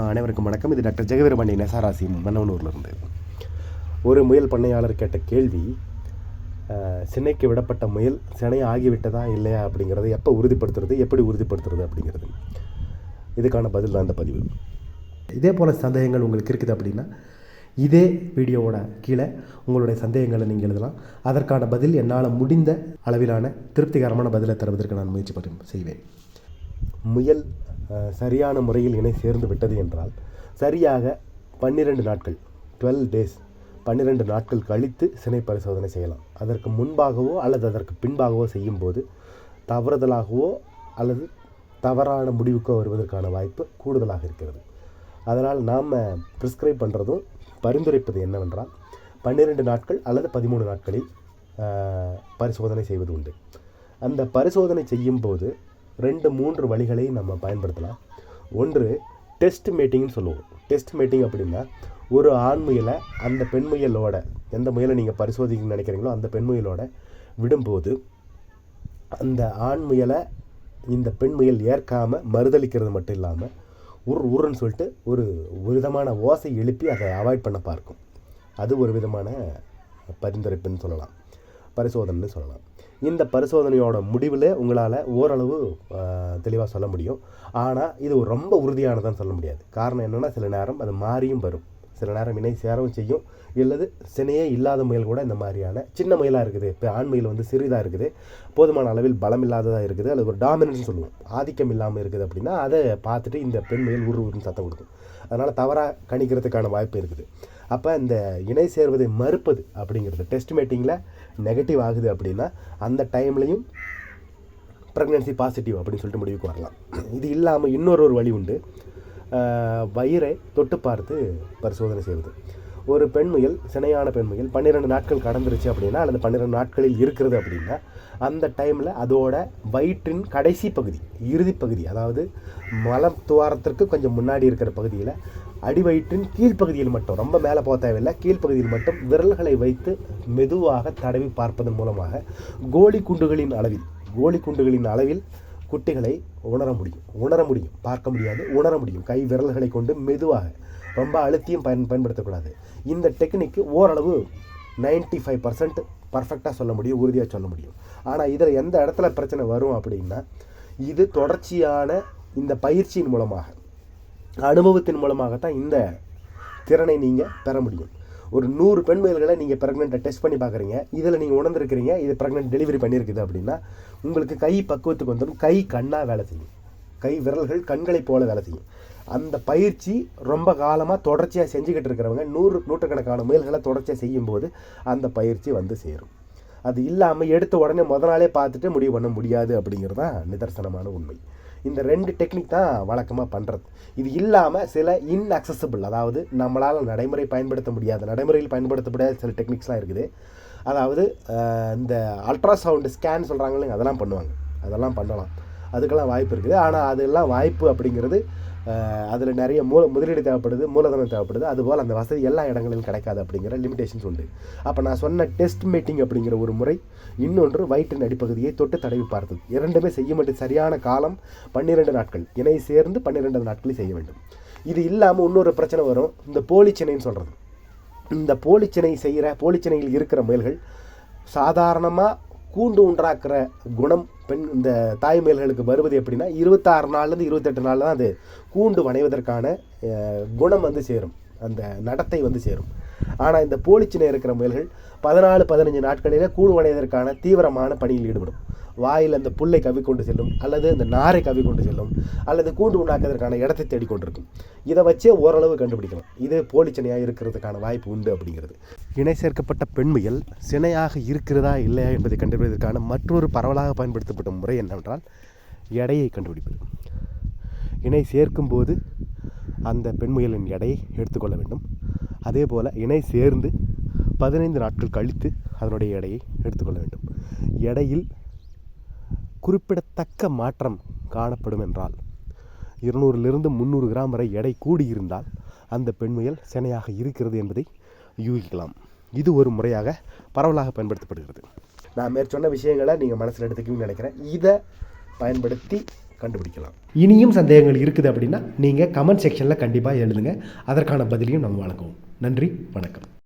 அனைவருக்கும் வணக்கம். இது டாக்டர் ஜெகவீரபாண்டி நெசாராசி மன்னவனூர்லேருந்து. ஒரு முயல் பண்ணையாளர் கேட்ட கேள்வி சென்னைக்கு விடப்பட்ட முயல் சினை ஆகிவிட்டதா இல்லையா அப்படிங்கிறத எப்போ உறுதிப்படுத்துறது எப்படி உறுதிப்படுத்துறது அப்படிங்கிறது. இதுக்கான பதில் தான் இந்த பதிவு. இதே போல் சந்தேகங்கள் உங்களுக்கு இருக்குது அப்படின்னா இதே வீடியோவோட கீழே உங்களுடைய சந்தேகங்களை நீங்கள் எழுதலாம். அதற்கான பதில் என்னால் முடிந்த அளவிலான திருப்திகரமான பதிலை தருவதற்கு நான் முயற்சி பண்ணி செய்வேன். முயல் சரியான முறையில் இணை சேர்ந்து விட்டது என்றால் சரியாக பன்னிரெண்டு நாட்கள் டுவெல் டேஸ் பன்னிரெண்டு நாட்கள் கழித்து சினை பரிசோதனை செய்யலாம். அதற்கு முன்பாகவோ அல்லது அதற்கு பின்பாகவோ செய்யும்போது தவறுதலாகவோ அல்லது தவறான முடிவுக்கோ வருவதற்கான வாய்ப்பு கூடுதலாக இருக்கிறது. அதனால் நாம் ப்ரிஸ்கிரைப் பண்ணுறதும் பரிந்துரைப்பது என்னவென்றால் பன்னிரெண்டு நாட்கள் அல்லது பதிமூணு நாட்களில் பரிசோதனை செய்வது உண்டு. அந்த பரிசோதனை செய்யும்போது ரெண்டு மூன்று வழிகளை நம்ம பயன்படுத்தலாம். ஒன்று டெஸ்ட் மீட்டிங்னு சொல்லுவோம். டெஸ்ட் மீட்டிங் அப்படின்னா ஒரு ஆண் முயலை அந்த பெண் முயலோட எந்த முயலை நீங்கள் பரிசோதிக்கணும்னு நினைக்கிறீங்களோ அந்த பெண் முயலோட விடும்போது அந்த ஆண் முயலை இந்த பெண் முயல் ஏற்காமல் மறுதளிக்கிறது மட்டும் இல்லாமல் உர் உருன்னு சொல்லிட்டு ஒரு ஒரு விதமான ஓசை எழுப்பி அதை அவாய்ட் பண்ண பார்க்கும். அது ஒரு விதமான பரிந்துரைப்புன்னு சொல்லலாம். பரிசோதனைன்னு சொல்லலாம். இந்த பரிசோதனையோட முடிவில் உங்களால் ஓரளவு தெளிவாக சொல்ல முடியும். ஆனால் இது ரொம்ப உறுதியானதான் சொல்ல முடியாது. காரணம் என்னென்னா சில நேரம் அது மாறியும் வரும். சில நேரம் இணை சேரவும் செய்யும். அல்லது சினையே இல்லாத முயல் கூட இந்த மாதிரியான சின்ன முயலாக இருக்குது. இப்போ ஆண் முயல் வந்து சிறிதாக இருக்குது. போதுமான அளவில் பலம் இல்லாததாக இருக்குது. அல்லது ஒரு டாமினன்ஸ் சொல்லுவோம். ஆதிக்கம் இல்லாமல் இருக்குது அப்படின்னா அதை பார்த்துட்டு இந்த பெண் முயல் உரு உருன்னு சத்தம் கொடுக்கும். அதனால் தவறாக கணிக்கிறதுக்கான வாய்ப்பு இருக்குது. அப்போ இந்த இணை சேர்வதை மறுப்பது அப்படிங்கிறது டெஸ்ட் மீட்டிங்கில் நெகட்டிவ் ஆகுது அப்படின்னா அந்த டைம்லையும் ப்ரெக்னென்சி பாசிட்டிவ் அப்படின்னு சொல்லிட்டு முடிவுக்கு வரலாம். இது இல்லாமல் இன்னொரு ஒரு வழி உண்டு. வயிறை தொட்டு பார்த்து பரிசோதனை செய்வது. ஒரு பெண்முயல் சினையான பெண்முயல் பன்னிரெண்டு நாட்கள் கடந்துருச்சு அப்படின்னா அல்லது பன்னிரெண்டு நாட்களில் இருக்கிறது அப்படின்னா அந்த டைமில் அதோட வயிற்றின் கடைசி பகுதி இறுதி பகுதி அதாவது மலம் துவாரத்திற்கு கொஞ்சம் முன்னாடி இருக்கிற பகுதியில் அடிவயிற்றின் கீழ்ப்பகுதியில் மட்டும் ரொம்ப மேலே போக தேவையில்லை கீழ்ப்பகுதியில் மட்டும் விரல்களை வைத்து மெதுவாக தடவி பார்ப்பதன் மூலமாக கோழி குண்டுகளின் அளவில் கோழி குண்டுகளின் அளவில் குட்டிகளை உணர முடியும். உணர முடியும். பார்க்க முடியாது. உணர முடியும். கை விரல்களை கொண்டு மெதுவாக. ரொம்ப அழுத்தியும் பயன் பயன்படுத்தக்கூடாது. இந்த டெக்னிக்கு ஓரளவு 95% ஃபைவ் பர்சன்ட் பர்ஃபெக்டாக சொல்ல முடியும். உறுதியாக சொல்ல முடியும். ஆனால் இதில் எந்த இடத்துல பிரச்சனை வரும் அப்படின்னா இது தொடர்ச்சியான இந்த பயிற்சியின் மூலமாக அனுபவத்தின் மூலமாகத்தான் இந்த திறனை நீங்கள் பெற முடியும். ஒரு நூறு பெண் முயல்களை நீங்கள் ப்ரெக்னெண்ட்டை டெஸ்ட் பண்ணி பார்க்குறீங்க இதில் நீங்கள் உணர்ந்துருக்கிறீங்க இது ப்ரெக்னென்ட் டெலிவரி பண்ணியிருக்குது அப்படின்னா உங்களுக்கு கை பக்குவத்துக்கு வந்துடும். கை கண்ணாக வேலை செய்யும். கை விரல்கள் கண்களைப் போல வேலை செய்யும். அந்த பயிற்சி ரொம்ப காலமாக தொடர்ச்சியாக செஞ்சுக்கிட்டு இருக்கிறவங்க நூறு நூற்றுக்கணக்கான முயல்களை தொடர்ச்சியாக செய்யும்போது அந்த பயிற்சி வந்து சேரும். அது இல்லாமல் எடுத்த உடனே முத நாளே பார்த்துட்டு முடிவு பண்ண முடியாது அப்படிங்கிறது தான் நிதர்சனமான உண்மை. இந்த ரெண்டு டெக்னிக் தான் வழக்கமாக பண்ணுறது இது இல்லாமல் சில இன்அக்சசபிள் அதாவது நம்மளால் நடைமுறை பயன்படுத்த முடியாத. நடைமுறையில் பயன்படுத்த முடியாத சில டெக்னிக்ஸ்லாம் இருக்குது. அதாவது இந்த அல்ட்ராசவுண்டு ஸ்கேன் சொல்கிறாங்களே அதெல்லாம் பண்ணுவாங்க. அதெல்லாம் பண்ணலாம். அதுக்கெல்லாம் வாய்ப்பு இருக்குது. ஆனால் அதெல்லாம் வாய்ப்பு அப்படிங்கிறது அதில் நிறைய மூல முதலீடு தேவைப்படுது மூலதனம் தேவைப்படுது. அதுபோல் அந்த வசதி எல்லா இடங்களிலும் கிடைக்காது அப்படிங்கிற லிமிடேஷன்ஸ் உண்டு. அப்போ நான் சொன்ன டெஸ்ட் மீட்டிங் அப்படிங்கிற ஒரு முறை இன்னொன்று வயிற்றின் அடிப்பகுதியை தொட்டு தடவி பார்த்தது. இரண்டுமே செய்ய மட்டும் சரியான காலம் பன்னிரெண்டு நாட்கள். இணை சேர்ந்து பன்னிரெண்டு நாட்களில் செய்ய வேண்டும். இது இல்லாமல் இன்னொரு பிரச்சனை வரும். இந்த போலிச்சினைன்னு சொல்கிறது இந்த போலிச்சினை செய்கிற போலிச்சினையில் இருக்கிற முயல்கள் சாதாரணமாக கூண்டு உண்டாக்குற குணம் பெண் இந்த தாய்மையல்களுக்கு வருவது எப்படின்னா இருபத்தாறு நாள்லேருந்து இருபத்தெட்டு நாள் தான் அது கூண்டு வணைவதற்கான குணம் வந்து சேரும். அந்த நடத்தை வந்து சேரும். ஆனால் இந்த போலிச்சினை இருக்கிற முயல்கள் பதினாலு பதினஞ்சு நாட்களில் கூடுவடைவதற்கான தீவிரமான பணியில் ஈடுபடும். வாயில் அந்த புல்லை கொண்டு செல்லும் அல்லது அந்த நாரை கவ்விக்கொண்டு செல்லும் அல்லது கூண்டு உண்டாக்குவதற்கான இடத்தை தேடிக்கொண்டிருக்கும். இதை வச்சே ஓரளவு கண்டுபிடிக்கலாம். இது போலிச்சினையாக இருக்கிறதுக்கான வாய்ப்பு உண்டு அப்படிங்கிறது. இணை சேர்க்கப்பட்ட பெண்முயல் சினையாக இருக்கிறதா இல்லையா என்பதை கண்டுபிடிப்பதற்கான மற்றொரு பரவலாக பயன்படுத்தப்பட்ட முறை என்னவென்றால் எடையை கண்டுபிடிப்பது. இணை சேர்க்கும்போது அந்த பெண்முயலின் எடையை எடுத்துக்கொள்ள வேண்டும். அதே போல் இணை சேர்ந்து பதினைந்து நாட்கள் கழித்து அதனுடைய எடையை எடுத்துக்கொள்ள வேண்டும். எடையில் குறிப்பிடத்தக்க மாற்றம் காணப்படும் என்றால் இருநூறிலிருந்து முந்நூறு கிராம் வரை எடை கூடியிருந்தால் அந்த பெண்முயல் சினையாக இருக்கிறது என்பதை யூகிக்கலாம். இது ஒரு முறையாக பரவலாக பயன்படுத்தப்படுகிறது. நான் மேற்சொன்ன விஷயங்களை நீங்கள் மனசில் எடுத்துக்கணும்னு நினைக்கிறேன். இதை பயன்படுத்தி கண்டுபிடிக்கலாம். இனியும் சந்தேகங்கள் இருக்குது அப்படின்னா நீங்கள் கமெண்ட் செக்ஷனில் கண்டிப்பாக எழுதுங்க. அதற்கான பதிலையும் நம்ம வழங்குவோம். நன்றி வணக்கம்.